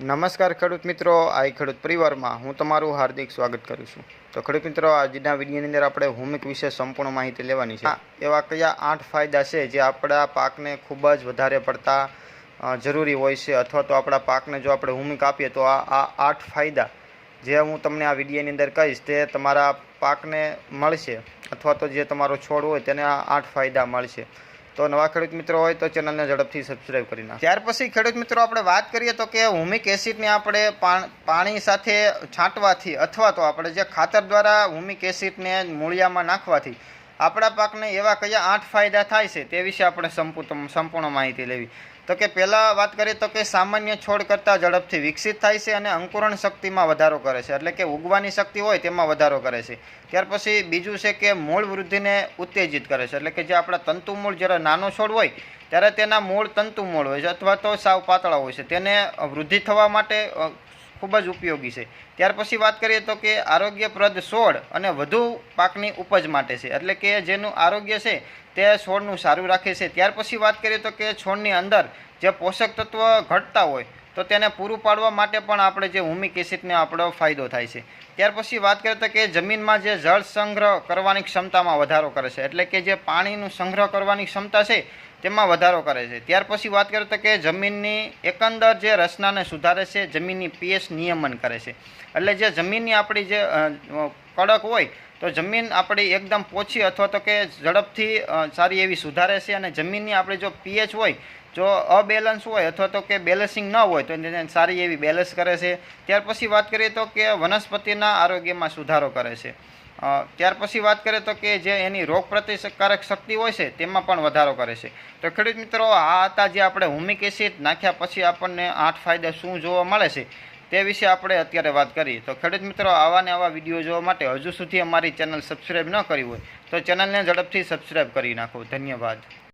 નમસ્કાર ખેડૂત મિત્રો આ ખેડૂત પરિવારમાં હું તમારું હાર્દિક સ્વાગત કરું છું. તો ખેડૂત મિત્રો આજના વિડીયોની અંદર આપણે હોમિક વિશે સંપૂર્ણ માહિતી લેવાની છે. એવા કયા આઠ ફાયદા છે જે આપણા પાકને ખૂબ જ વધારે પડતા જરૂરી હોય છે? અથવા તો આપણા પાકને જો આપણે હોમિક આપીએ તો આ આ આઠ ફાયદા જે હું તમને આ વિડીયોની અંદર કહીશ તે તમારા પાકને મળશે. અથવા તો જે તમારો છોડ હોય તેને આ આઠ ફાયદા મળશે. તો નવા ખેડૂત મિત્રો હોય તો ચેનલને ઝડપથી સબસ્ક્રાઈબ કરી નાખો. ત્યાર પછી ખેડૂત મિત્રો આપણે વાત કરીએ તો કે હુમિક એસિડને આપણે પાણ- સાથે છાંટવાથી અથવા તો આપણે જે ખાતર દ્વારા હુમિક એસિડને મૂળિયામાં નાખવાથી આપણા પાકને એવા કયા આઠ ફાયદા થાય છે તે વિશે આપણે સંપૂર્ણ માહિતી લેવી. તો કે પહેલાં વાત કરીએ તો કે સામાન્ય છોડ કરતાં ઝડપથી વિકસિત થાય છે અને અંકુરણ શક્તિમાં વધારો કરે છે. એટલે કે ઉગવાની શક્તિ હોય તેમાં વધારો કરે છે. ત્યાર પછી બીજું છે કે મૂળ વૃદ્ધિને ઉત્તેજિત કરે છે. એટલે કે જે આપણા તંતુ મૂળ જ્યારે નાનો છોડ હોય ત્યારે તેના મૂળ તંતુ મૂળ હોય છે અથવા તો સાવ પાતળા હોય છે. તેને વૃદ્ધિ થવા માટે ખૂબ જ ઉપયોગી છે. ત્યાર પછી વાત કરીએ તો કે આરોગ્યપ્રદ છોડ અને વધુ પાકની ઉપજ માટે છે. એટલે કે જેનું આરોગ્ય છે તે છોડનું સારું રાખે છે. ત્યાર પછી વાત કરીએ તો કે છોડની અંદર જે પોષક તત્વ ઘટતા હોય તો તેને પૂરું પાડવા માટે પણ આપણે જે હુમિક એસિડને આપણો ફાયદો થાય છે. ત્યાર પછી વાત કરીએ તો કે જમીનમાં જે જળ સંગ્રહ કરવાની ક્ષમતામાં વધારો કરે છે. એટલે કે જે પાણીનું સંગ્રહ કરવાની ક્ષમતા છે તેમાં વધારો કરે છે. ત્યાર પછી વાત કરીએ તો કે જમીનની એકંદર જે રચનાને સુધારે છે, જમીનની પીએચ નિયમન કરે છે. એટલે જે જમીનની આપણી જે કડક હોય, તો જમીન આપણી એકદમ પોછી અથવા તો કે ઝડપથી સારી એવી સુધારે છે અને જમીનની આપણી જો પીએચ હોય, જો અબેલેન્સ હોય અથવા તો કે બેલેન્સિંગ ન હોય, તો તેને સારી એવી બેલેન્સ કરે છે. ત્યાર પછી વાત કરીએ તો કે વનસ્પતિના આરોગ્યમાં સુધારો કરે છે. ત્યાર પછી વાત કરીએ તો કે જે એની રોગ પ્રતિકારક શક્તિ હોય છે, તેમાં પણ વધારો કરે છે. તો ખેડૂત મિત્રો, આ હતા જે આપણે હુમિક એસિડ નાખ્યા પછી આપણને આઠ ફાયદા શું જોવા મળે છે, તે વિશે આપણે અત્યારે વાત કરીએ. તો ખેડૂત મિત્રો, આવા ને આવા વીડિયો જોવા માટે હજુ સુધી અમારી ચેનલ સબસ્ક્રાઈબ ન કરી હોય, તો ચેનલને ઝડપથી સબસ્ક્રાઈબ કરી નાખો. ધન્યવાદ.